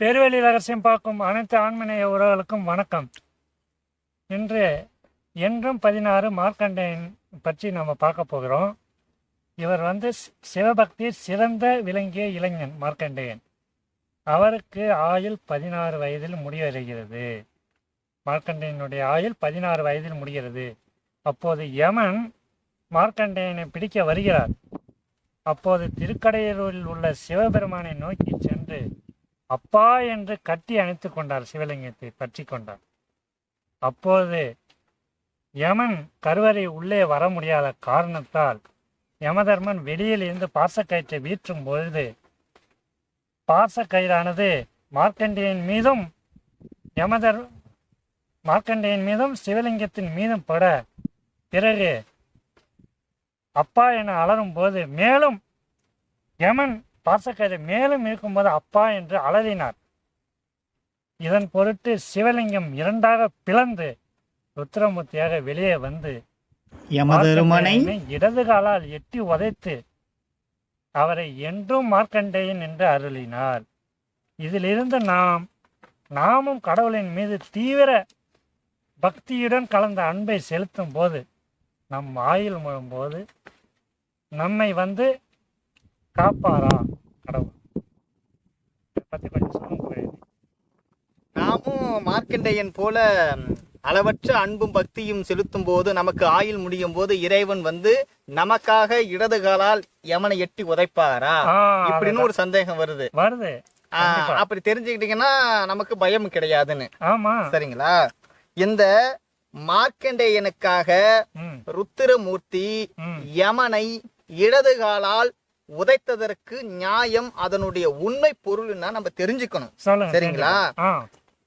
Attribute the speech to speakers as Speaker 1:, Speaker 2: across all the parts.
Speaker 1: பேர்வழி ரகசியம் பார்க்கும் அனைத்து ஆண்மனைய உறவுகளுக்கும் வணக்கம். இன்று என்றும் பதினாறு மார்க்கண்டேயன் பற்றி நம்ம பார்க்க போகிறோம். இவர் வந்து சிவபக்தி சிறந்த விளங்கிய இளைஞன் மார்க்கண்டேயன். அவருக்கு ஆயுள் பதினாறு வயதில் முடிவடைகிறது. மார்க்கண்டேயனுடைய ஆயுள் பதினாறு வயதில் முடிகிறது. அப்போது யமன் மார்க்கண்டேயனை பிடிக்க வருகிறார். அப்போது திருக்கடையூரில் உள்ள சிவபெருமானை நோக்கி சென்று அப்பா என்று கட்டி அணைத்து கொண்டார் சிவலிங்கத்தை பற்றி கொண்டார். அப்போது யமன் கருவறை உள்ளே வர முடியாத காரணத்தால் யமதர்மன் வெளியில் இருந்து பாசக்கயிற்றை வீற்றும் பொழுது பாசக்கயிறானது மார்க்கண்டேயன் மீதும் யமதர் மார்க்கண்டேயன் மீதும் சிவலிங்கத்தின் மீதும் பட பிறகு அப்பா என அலறும் போது மேலும் யமன் பாசக்கயிறு மேலும் இருக்கும்போது அப்பா என்று அலறினார். இதன் பொருட்டு சிவலிங்கம் இரண்டாக பிளந்து ருத்ரமூர்த்தியாக வெளியே வந்து இடது காலால் எட்டி உதைத்து அவரை என்றும் மார்க்கண்டேயன் என்று அருளினார். இதிலிருந்து நாம் நாமும் கடவுளின் மீது தீவிர பக்தியுடன் கலந்த அன்பை செலுத்தும் போது நம் ஆயுள் முழும்போது நம்மை வந்து காப்பாரா கடவுள். இதை கொஞ்சம் சொல்லுங்க
Speaker 2: நாமும் மார்க்கண்டேயன் போல அளவற்ற அன்பும் பக்தியும் செலுத்தும் போது நமக்கு ஆயுள் முடியும் போது இறைவன் வந்து நமக்காக இடது காலால் யமனை எட்டி உதைப்பாரா? இப்படின்னு ஒரு சந்தேகம் வருது.
Speaker 1: வருது.
Speaker 2: அப்படி தெரிஞ்சுக்கிட்டீங்கன்னா நமக்கு பயம் கிடையாதுன்னு.
Speaker 1: ஆமா.
Speaker 2: சரிங்களா? இந்த மார்க்கண்டேயனுக்காக ருத்திரமூர்த்தி யமனை இடது காலால் உதைத்ததற்கு நியாயம் அதனுடைய உண்மை பொருள்னா நம்ம தெரிஞ்சுக்கணும். சரிங்களா?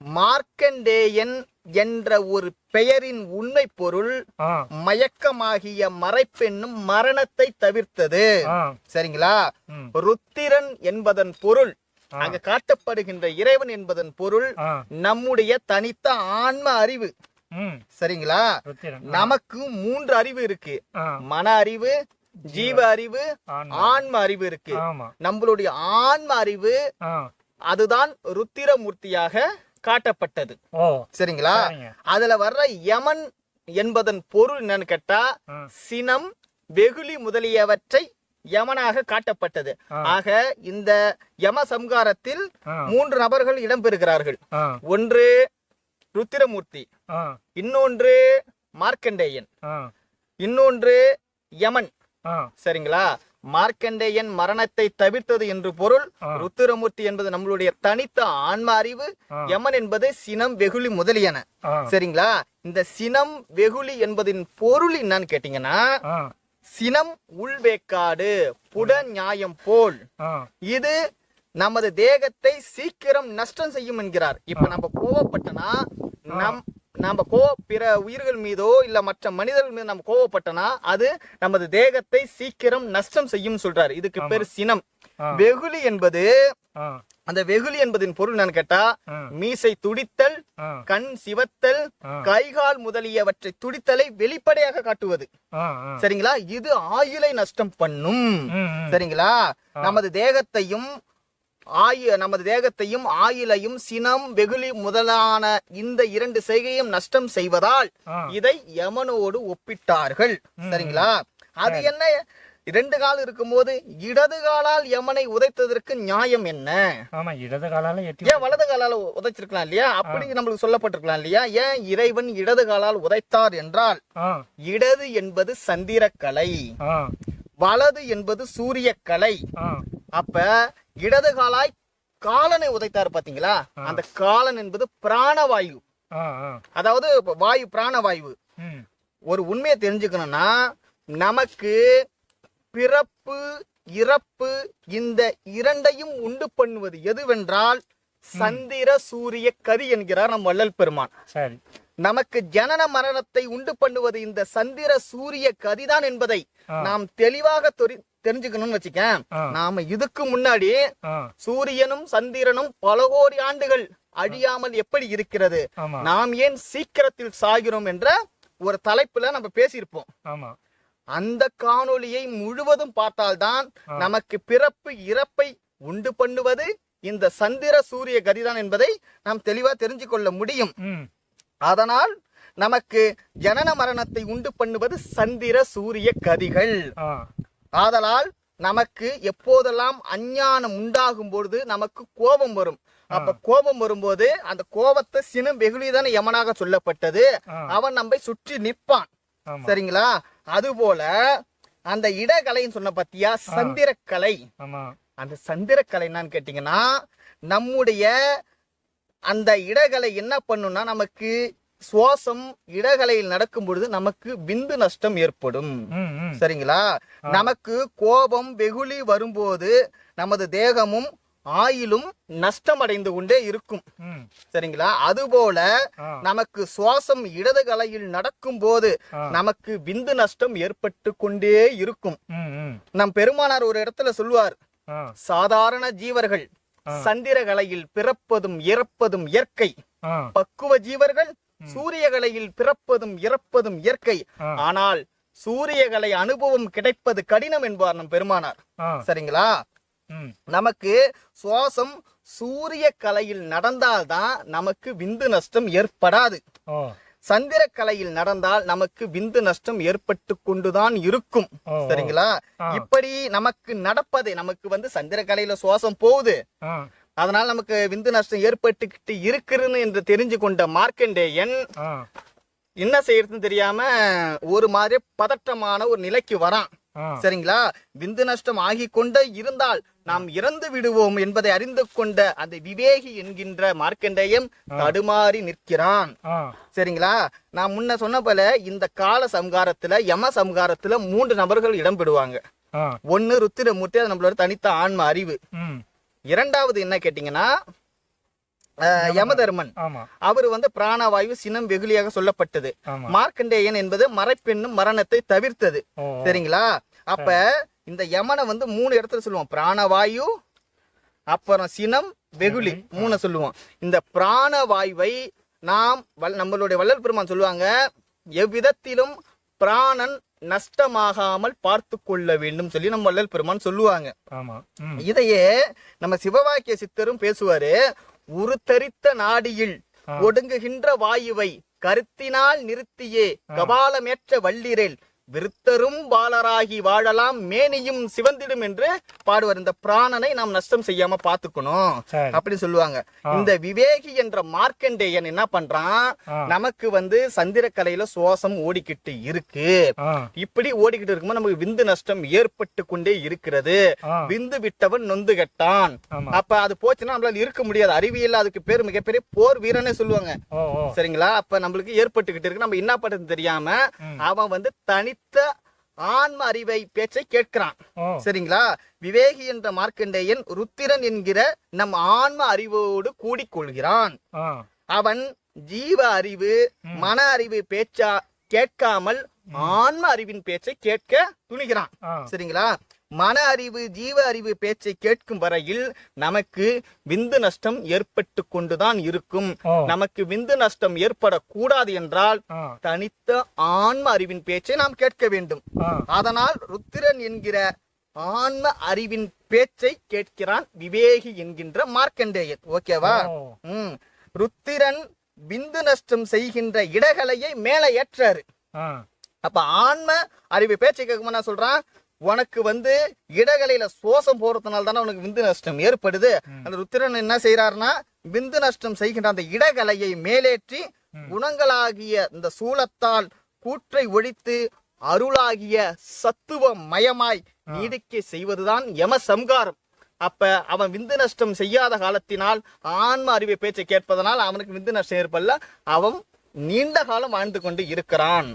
Speaker 2: மார்க்கண்டேயன் என்ற ஒரு பெயரின் உண்மை பொருள் மயக்கமாகிய மறைப்பெண்ணும் மரணத்தை தவிர்த்தது. சரிங்களா? ருத்திரன் என்பதன் பொருள். அங்க காட்டப்படுகின்ற இறைவன் என்பதன் பொருள் நம்முடைய தனித்த ஆன்ம அறிவு. சரிங்களா? நமக்கு மூன்று அறிவு இருக்கு. மன அறிவு ஜீவ அறிவு
Speaker 1: ஆன்மா.
Speaker 2: அறிவு இருக்கு. நம்மளுடைய ஆன்ம அறிவு அதுதான் ருத்திரமூர்த்தியாக காட்டப்பட்டது. சரிங்களா?
Speaker 1: சரிங்க.
Speaker 2: அதுல வர்ற யமன் என்பதன் பொருள் என்னன்னு கேட்டா சினம் வெகுளி முதலியவற்றை யமனாக காட்டப்பட்டது. ஆக இந்த யம சம்காரத்தில் மூன்று நபர்கள் இடம்பெறுகிறார்கள். ஒன்று ருத்திரமூர்த்தி இன்னொன்று மார்க்கண்டேயன். இன்னொன்று யமன். சரிங்களா? மார்க்கண்டேயன் மரணத்தை தவிர்த்தது என்று பொருள். ருத்திரமூர்த்தி என்பது நம்மளுடைய தனித்த ஆன்ம அறிவு. யமன் என்பது சினம் வெகுளி முதலியன. சரிங்களா? இந்த சினம் வெகுளி என்பதின் பொருள் என்னன்னு கேட்டீங்கன்னா சினம் உள்வேக்காடு புட நியாயம் போல். இது நமது தேகத்தை சீக்கிரம் நஷ்டம் செய்யும் என்கிறார். இப்ப நம்ம கோவப்பட்டனா நம் நம்ம கோ பிற உயிர்கள் மீதோ இல்ல மற்ற மனிதர்கள் மீது நம்ம கோவப்பட்டனா அது நமது தேகத்தை சீக்கிரம் நஷ்டம் செய்யும் சொல்றாரு. இதுக்கு பேர் சினம். வெகுளி என்பது அந்த வெகுளி என்பதின் பொருள் என்னன்னு கேட்டா மீசை துடித்தல் கண் சிவத்தல். கைகால் முதலியவற்றை துடித்தலை வெளிப்படையாக காட்டுவது. சரிங்களா? இது ஆயுளை நஷ்டம் பண்ணும். சரிங்களா? நமது தேகத்தையும் ஆயு நமது தேகத்தையும் ஆயுளையும் சினம் வெகுளி முதலான இந்த இரண்டு செய்கையும் நஷ்டம் செய்வதால் இதை யமனோடு ஒப்பிட்டார்கள். சரிங்களா? அது என்ன? இரண்டு கால் இருக்கும்போது இடது காலால் யமனை உதைத்ததற்கு நியாயம் என்ன?
Speaker 1: ஆமா இடது காலால
Speaker 2: ஏன் வலது காலால உதைச்சிருக்கலாம் இல்லையா? அப்படி நம்மளுக்கு சொல்லப்பட்டிருக்கலாம் இல்லையா? ஏன் இறைவன் இடது காலால் உதைத்தார் என்றால் இடது என்பது சந்திரக்கலை வலது என்பது சூரியக்கலை. அப்ப இடது காலாய் காலனை உதைத்தார் பாத்தீங்களா? அந்த காலன் என்பது பிராணவாயு. அதாவது வாயு பிராணவாயு. ஒரு உண்மையை தெரிஞ்சுக்கணும்னா நமக்கு பிறப்பு இறப்பு இந்த இரண்டையும் உண்டு பண்ணுவது எதுவென்றால் சந்திர சூரிய கரி என்கிறார் நம் வள்ளல் பெருமான்.
Speaker 1: சரி.
Speaker 2: நமக்கு ஜனன மரணத்தை உண்டு பண்ணுவது இந்த சந்திர சூரிய கதிதான் என்பதை. நாம் தெளிவாக தெரிஞ்சுக்கணும்னு வச்சுக்கேன். நாம இதுக்கு முன்னாடி சூரியனும் சந்திரனும் பல கோடி ஆண்டுகள் அழியாமல் எப்படி இருக்கிறது? நாம் ஏன் சீக்கிரத்தில் சாகிறோம் என்ற ஒரு தலைப்புல நம்ம பேசியிருப்போம். அந்த காணொளியை முழுவதும் பார்த்தால்தான். நமக்கு பிறப்பு இறப்பை உண்டு பண்ணுவது இந்த சந்திர சூரிய கதிதான் என்பதை நாம் தெளிவா தெரிஞ்சு கொள்ள முடியும் அதனால் நமக்கு ஜனன மரணத்தை உண்டு பண்ணுவது சந்திர சூரிய கதிகள். ஆதலால் நமக்கு எப்போதெல்லாம் அஞ்ஞானம் உண்டாகும் பொழுது நமக்கு கோபம் வரும். அப்ப கோபம் வரும்போது அந்த கோபத்தை சினம் வெகுளிதான யமனாக சொல்லப்பட்டது. அவன் நம்மை சுற்றி நிற்பான். சரிங்களா? அதுபோல அந்த இடகலைன்னு சொன்ன பத்தியா? சந்திரக்கலை. அந்த சந்திரக்கலை என்னன்னு கேட்டீங்கன்னா நம்முடைய அந்த இடகலை என்ன பண்ணும்னா நமக்கு சுவாசம் இடகலையில் நடக்கும் பொழுது நமக்கு விந்து நஷ்டம் ஏற்படும். சரிங்களா? நமக்கு கோபம் வெகுளி வரும்போது நமது தேகமும் ஆயிலும் நஷ்டமடைந்து கொண்டே இருக்கும். சரிங்களா? அதுபோல நமக்கு சுவாசம் இடது கலையில் நடக்கும் போது. நமக்கு விந்து நஷ்டம் ஏற்பட்டு கொண்டே இருக்கும். நம் பெருமானார் ஒரு இடத்துல சொல்லுவார்
Speaker 1: ஆ.
Speaker 2: சாதாரண ஜீவர்கள். சந்திர கலையில் பிறப்பதும் இறப்பதும் இயற்கை. பக்குவ ஜீவர்கள் சூரிய கலையில் பிறப்பதும் இறப்பதும் இயற்கை. ஆனால் சூரியகலை அனுபவம் கிடைப்பது கடினம் என்பார் நம் பெருமானார். சரிங்களா? நமக்கு சுவாசம் சூரிய கலையில் நடந்தால்தான் நமக்கு விந்து நஷ்டம் ஏற்படாது. சந்திர கலையில் நடந்தால் நமக்கு விந்து நஷ்டம் ஏற்பட்டு கொண்டுதான் இருக்கும். சரிங்களா. இப்படி நமக்கு நடப்பதை நமக்கு வந்து சந்திர கலையில சுவாசம் போகுது. அதனால நமக்கு விந்து நஷ்டம் ஏற்பட்டுக்கிட்டு இருக்குன்னு என்று தெரிஞ்சு கொண்ட மார்க்கண்டேயன் என்ன செய்யறதுன்னு தெரியாம ஒரு மாதிரி பதற்றமான ஒரு நிலைக்கு வரான். சரிங்களா? விந்து நஷ்டம் ஆகி கொண்டே இருந்தால் நாம் இறந்து விடுவோம் என்பதை அறிந்து கொண்ட அந்த விவேகி என்கின்ற மார்க்கண்டேயம் தடுமாறி நிற்கிறான். சரிங்களா? நான் முன்ன சொன்ன போல இந்த கால சம்காரத்துல யம சம்காரத்துல மூன்று நபர்கள் இடம்பெறுவாங்க.
Speaker 1: ஆ.
Speaker 2: ஒன்னு ருத்திரமூர்த்தி அது நம்மளோட தனித்த ஆன்ம அறிவு. இரண்டாவது என்ன கேட்டீங்கன்னா யமதர்மன். அவர் வந்து பிராணவாயு சினம் வெகுளியாக சொல்லப்பட்டது. மார்க்கண்டேயன் என்பது மறைப்பெண்ணும் மரணத்தை தவிர்த்தது. சரிங்களா? அப்ப இந்த யமனை வந்து மூணு இடத்துல சொல்லுவோம். பிராணவாயு அப்புறம் சினம் வெகுளி மூணு சொல்லுவோம். இந்த பிராணவாயுவை நாம் நம்மளுடைய வள்ளல் பெருமான் சொல்லுவாங்க எவ்விதத்திலும் பிராணன் நஷ்டமாகாமல் பார்த்து கொள்ள வேண்டும் சொல்லி நம்ம வள்ளல் பெருமான் சொல்லுவாங்க. இதையே நம்ம சிவவாக்கிய சித்தரும் பேசுவாரு உருத்தரித்த நாடியில். ஒடுங்குகின்ற வாயுவை கருத்தினால் நிறுத்தியே கபாலமேற்ற வள்ளிரேல் விருத்தரும் பாலராகி வாழலாம் மேனியும் சிவந்திடும் என்று பாடுவார். இந்த பிராணனை நாம் நஷ்டம் செய்யாம பாத்துக்கணும்
Speaker 1: சரி.
Speaker 2: அப்படி சொல்லுவாங்க. இந்த விவேகி என்ற மார்க்கண்டேயன் என்ன பண்றான். நமக்கு வந்து சந்திரக்கலையில சுவாசம் ஓடிக்கிட்டு இருக்கு. இப்படி ஓடிக்கிட்டு இருக்கும்போது நமக்கு விந்து நஷ்டம் ஏற்பட்டு கொண்டே இருக்கிறது. விந்து விட்டவன் நொந்து கட்டான். அப்ப அது போச்சுன்னா நம்மளால இருக்க முடியாது. அறிவியல் அதுக்கு பேர் மிகப்பெரிய போர் வீரனே சொல்லுவாங்க. சரிங்களா? அப்ப நம்மளுக்கு ஏற்பட்டுக்கிட்டு இருக்கு. நம்ம என்ன பண்றது தெரியாம. அவன் வந்து தனித்த ஆன்ம அறிவை பேச்சை கேட்கிறான். சரிங்களா? விவேகி என்ற மார்க்கண்டேயன் ருத்திரன் என்கிற நம் ஆன்ம அறிவோடு கூடிக்கொள்கிறான் அவன் ஜீவ அறிவு மன அறிவு பேச்சா கேட்காமல் ஆன்ம அறிவின் பேச்சை கேட்க துணிகிறான். சரிங்களா? மன அறிவு ஜீவ அறிவு பேச்சை கேட்கும் வரையில் நமக்கு விந்து நஷ்டம் ஏற்பட்டு கொண்டுதான் இருக்கும். நமக்கு விந்து நஷ்டம் ஏற்படக்கூடாது என்றால் தனித்த ஆன்ம அறிவின் பேச்சை நாம் கேட்க வேண்டும். அதனால் ருத்திரன் என்கிற ஆன்ம அறிவின் பேச்சை கேட்கிறான் விவேகி என்கின்ற மார்க்கண்டேயன். ஓகேவா?
Speaker 1: ஓ.
Speaker 2: ம். ருத்திரன் விந்து நஷ்டம் செய்கின்ற இடகலையை மேலே ஏற்றாரு. அப்ப ஆன்ம அறிவு பேச்சை கேட்கும்போது நான் சொல்றான்? உனக்கு வந்து இடகலையில சுவாசம் போறதுனால தானே உனக்கு விந்து நஷ்டம் ஏற்படுது. அந்த ருத்திரன் என்ன செய்யறாருன்னா விந்து நஷ்டம் செய்கின்ற அந்த இடகலையை மேலேற்றி குணங்களாகிய இந்த சூலத்தால் கூற்றை ஒழித்து அருளாகிய சத்துவ மயமாய் நீடிக்க செய்வதுதான் யம சம்காரம். அப்ப அவன் விந்து நஷ்டம் செய்யாத காலத்தினால் ஆன்ம அறிவை பேச்சை கேட்பதனால் அவனுக்கு விந்து நஷ்டம் ஏற்படல. அவன் நீண்ட காலம் வாழ்ந்து கொண்டு இருக்கிறான்.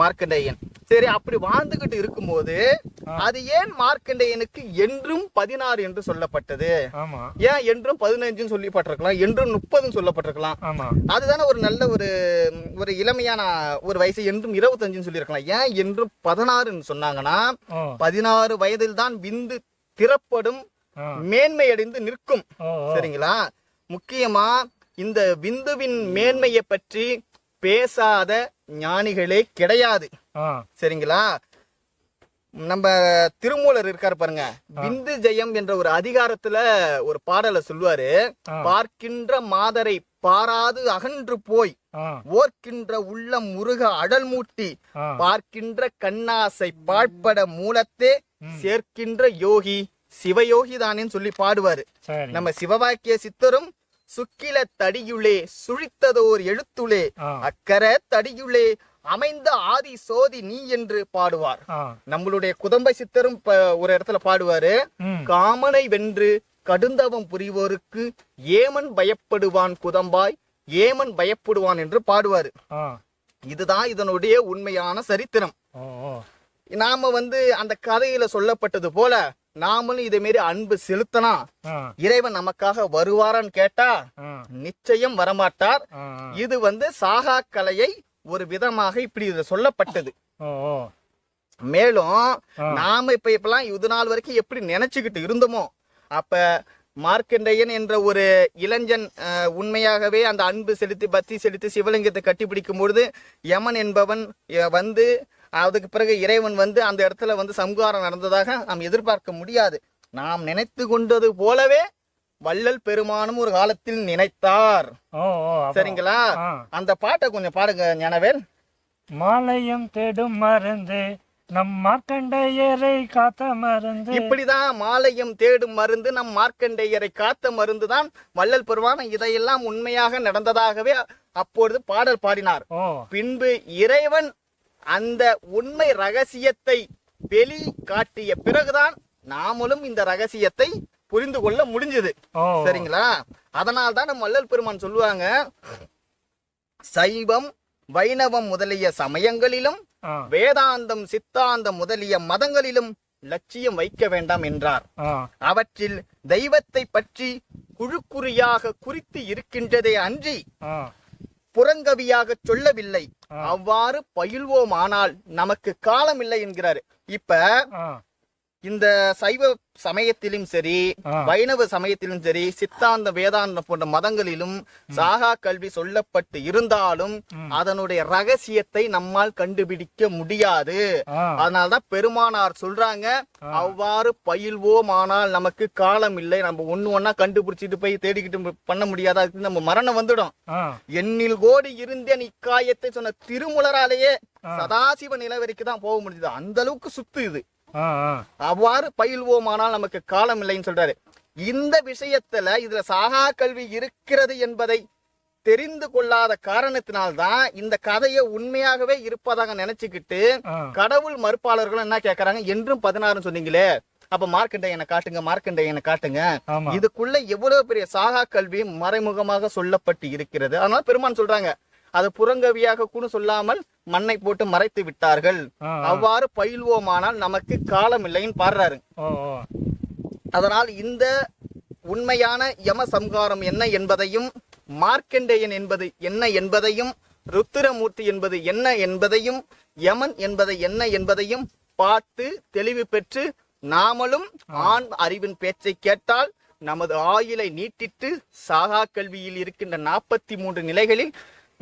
Speaker 2: மார்க்கண்டேயன் சரி அப்படி வாழ்ந்துகிட்டு இருக்கும்போது அது ஏன் மார்க்கண்டேயனுக்கு என்றும் பதினாறு என்று சொல்லப்பட்டது? ஏன் என்றும் பதினஞ்சுன்னு சொல்லப்பட்டிருக்கலாம் என்றும் முப்பதுன்னு சொல்லப்பட்டிருக்கலாம்? அதுதானே ஒரு நல்ல ஒரு ஒரு இளமையான ஒரு வயசு என்றும் இருபத்தஞ்சுன்னு சொல்லியிருக்கலாம். ஏன் என்றும் பதினாறுன்னு சொன்னாங்கன்னா பதினாறு வயதில் தான் விந்து திறப்படும்
Speaker 1: ஆ.
Speaker 2: மேன்மையடைந்து நிற்கும். சரிங்களா? முக்கியமா இந்த விந்துவின் மேன்மையை பற்றி பேசாத ஞானிகளே கிடையாது. சரிங்களா? நம்ம திருமூலர் இருக்காரு பாருங்க. விந்து ஜெயம் என்ற ஒரு அதிகாரத்துல ஒரு பாடலை சொல்லுவாரு. பார்க்கின்ற மாதரை பாராது அகன்று போய் ஓர்க்கின்ற உள்ளம் முருக அடல் மூட்டி பார்க்கின்ற கண்ணாசை பாழ்பட மூலத்தே. சேர்க்கின்ற யோகி சிவயோகி தானேன்னு சொல்லி பாடுவாரு. நம்ம சிவவாக்கிய சித்தரும் சுக்கில தடியுளே சுழித்ததோர் எழுத்துளே. அக்கர தடியுளே அமைந்த ஆதி சோதி நீ என்று பாடுவார். நம்மளுடைய குதம்பை சித்தரும் ஒரு இடத்துல பாடுவாரு. காமனை வென்று கடுந்தவம் புரிவோருக்கு ஏமன் பயப்படுவான் குதம்பாய் ஏமன் பயப்படுவான் என்று பாடுவாரு. இதுதான் இதனுடைய உண்மையான சரித்திரம். நாம வந்து அந்த கதையில சொல்லப்பட்டது போல நாமளும் இதே மாரி அன்பு செலுத்தினா இறைவன் நமக்காக வருவாரான்னு கேட்டா நிச்சயம் வரமாட்டார். இது வந்து சாகா கலையை ஒரு விதமாக இப்படி இது சொல்லப்பட்டது. மேலும். நாம இப்ப இப்பெல்லாம் இது நாள் வரைக்கும் எப்படி நினைச்சுக்கிட்டு இருந்தோமோ அப்ப மார்க்கண்டேயன் என்ற ஒரு இளைஞன் உண்மையாகவே அந்த அன்பு செலுத்தி பக்தி செலுத்தி சிவலிங்கத்தை கட்டிப்பிடிக்கும் பொழுது யமன் என்பவன் வந்து அதுக்கு பிறகு இறைவன் வந்து அந்த இடத்துல வந்து சம்ஹாரம் நடந்ததாக நாம் எதிர்பார்க்க முடியாது. நாம் நினைத்து கொண்டது போலவே வள்ளல் பெருமானும் ஒரு காலத்தில் நினைத்தார். சரிங்களா? அந்த பாட்டை கொஞ்சம் பாடுங்க ஞானவேல்.
Speaker 1: மாலையும் தேடும் மருந்து நம் மார்க்கண்டையரை காத்த மருந்து.
Speaker 2: இப்படிதான் மாலையும் தேடும் மருந்து நம் மார்க்கண்டேயரை காத்த மருந்து தான் வள்ளல் பெருமான் இதையெல்லாம் உண்மையாக நடந்ததாகவே அப்பொழுது பாடல் பாடினார். பின்பு இறைவன் அந்த உண்மை ரகசியத்தை வெளி காட்டிய பிறகுதான் நாமளும் இந்த ரகசியத்தை புரிந்து கொள்ள முடிஞ்சது. சரிங்களா? அதனால் தான் நம்ம வள்ளல் பெருமான் சொல்லுவாங்க சைவம் வைணவம் முதலிய சமயங்களிலும் வேதாந்தம் சித்தாந்தம் முதலிய மதங்களிலும் லட்சியம் வைக்க வேண்டாம் என்றார். அவற்றில் தெய்வத்தை பற்றி குழுக்குறியாக குறித்து இருக்கின்றதே அன்றி புறங்கவியாக சொல்லவில்லை. அவ்வாறு பயில்வோமானால் நமக்கு காலமில்லை என்கிறாரு. இப்ப இந்த சைவ சமயத்திலும் சரி. வைணவ சமயத்திலும் சரி சித்தாந்த வேதாந்தம் போன்ற மதங்களிலும் சாகா கல்வி சொல்லப்பட்டு இருந்தாலும். அதனுடைய ரகசியத்தை நம்மால் கண்டுபிடிக்க முடியாது. அதனாலதான் பெருமானார் சொல்றாங்க அவ்வாறு பயில்வோமானால் நமக்கு காலம் இல்லை. நம்ம ஒண்ணு ஒண்ணா கண்டுபிடிச்சிட்டு போய் தேடிக்கிட்டு பண்ண முடியாதா. அதுக்கு நம்ம மரணம் வந்துடும். எண்ணில் கோடி இருந்தேன் இக்காயத்தை சொன்ன திருமுலராலேயே சதாசிவ நிலவரைக்கு தான் போக முடியுது அந்த அளவுக்கு சுத்து இது. அவ்வாறு பயில்வோமானால் நமக்கு காலம் இல்லைன்னு சொல்றாரு. இந்த விஷயத்துல இதுல சாகா கல்வி இருக்கிறது என்பதை தெரிந்து கொள்ளாத காரணத்தினால்தான் இந்த கதையை உண்மையாகவே இருப்பதாக நினைச்சுக்கிட்டு கடவுள் மறுப்பாளர்கள் என்ன கேக்குறாங்க? என்றும் பதினாறுன்னு சொன்னீங்களே. அப்ப மார்க்கண்டையனை காட்டுங்க மார்க்கண்டையனை காட்டுங்க.
Speaker 1: ஆமா.
Speaker 2: இதுக்குள்ள எவ்வளவு பெரிய சாகா கல்வி மறைமுகமாக சொல்லப்பட்டு இருக்கிறது. அதனால பெருமான் சொல்றாங்க அது புறங்கவியாக கூட சொல்லாமல் மண்ணை போட்டு மறைத்து விட்டார்கள். அவ்வாறு பயில்வோமானால் நமக்கு காலம் இல்லைன்னு பாடுறாரு. அதனால் இந்த உண்மையான யம சம்ஹாரம் என்ன என்பதையும் மார்க்கண்டேயன் என்பது என்ன என்பதையும் ருத்திரமூர்த்தி என்பது என்ன என்பதையும் யமன் என்பது என்ன என்பதையும் பார்த்து தெளிவு பெற்று நாமளும் ஆண் அறிவின் பேச்சை கேட்டால் நமது ஆயுளை நீட்டித்து சாகா கல்வியில் இருக்கின்ற நாற்பத்தி மூன்று நிலைகளில்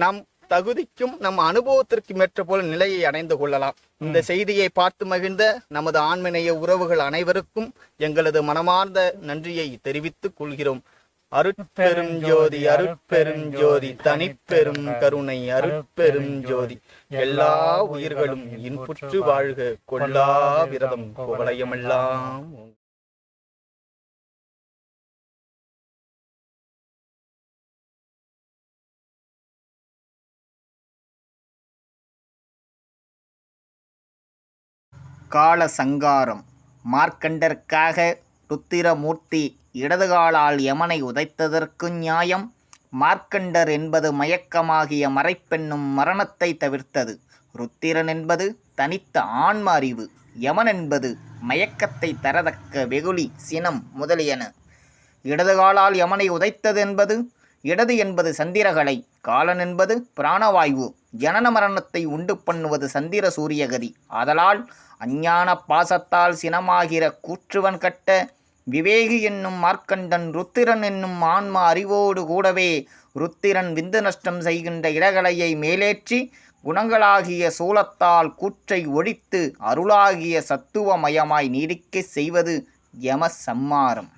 Speaker 2: நாம் தகுதிக்கும் நம் அனுபவத்திற்கும் ஏற்ற போல நிலையை அடைந்து கொள்ளலாம். இந்த செய்தியை பார்த்து மகிழ்ந்த நமது ஆண்மனைய உறவுகள் அனைவருக்கும் எங்களது மனமார்ந்த நன்றியை தெரிவித்துக் கொள்கிறோம். அருட்பெரும் ஜோதி அருட்பெரும் ஜோதி தனிப்பெரும் கருணை அருட்பெரும் ஜோதி. எல்லா உயிர்களும் இன்புற்று வாழ்க கொல்லா விரதம் குவலயமெல்லாம் கால சங்காரம் மார்க்கண்டற்காக ருத்திரமூர்த்தி இடதுகாலால் யமனை உதைத்ததற்கு நியாயம். மார்க்கண்டர் என்பது மயக்கமாகிய மறைப்பெண்ணும் மரணத்தை தவிர்த்தது. ருத்திரன் என்பது தனித்த ஆன்ம அறிவு யமன் என்பது மயக்கத்தை தரதக்க வெகுளி சினம் முதலியன. இடதுகாலால் யமனை உதைத்தது என்பது இடது என்பது சந்திரகலை காலன் என்பது பிராணவாயு. ஜனன மரணத்தை உண்டு பண்ணுவது சந்திர சூரியகதி ஆதலால் அஞ்ஞான பாசத்தால் சினமாகிற கூற்றுவன் கட்ட விவேகி என்னும் மார்க்கண்டன் ருத்திரன் என்னும் ஆன்ம அறிவோடு கூடவே ருத்திரன் விந்து நஷ்டம் செய்கின்ற இடகலையை மேலேற்றி
Speaker 3: குணங்களாகிய சூலத்தால் கூற்றை ஒழித்து அருளாகிய சத்துவமயமாய் நீடிக்கச் செய்வது யம சம்மாரம்.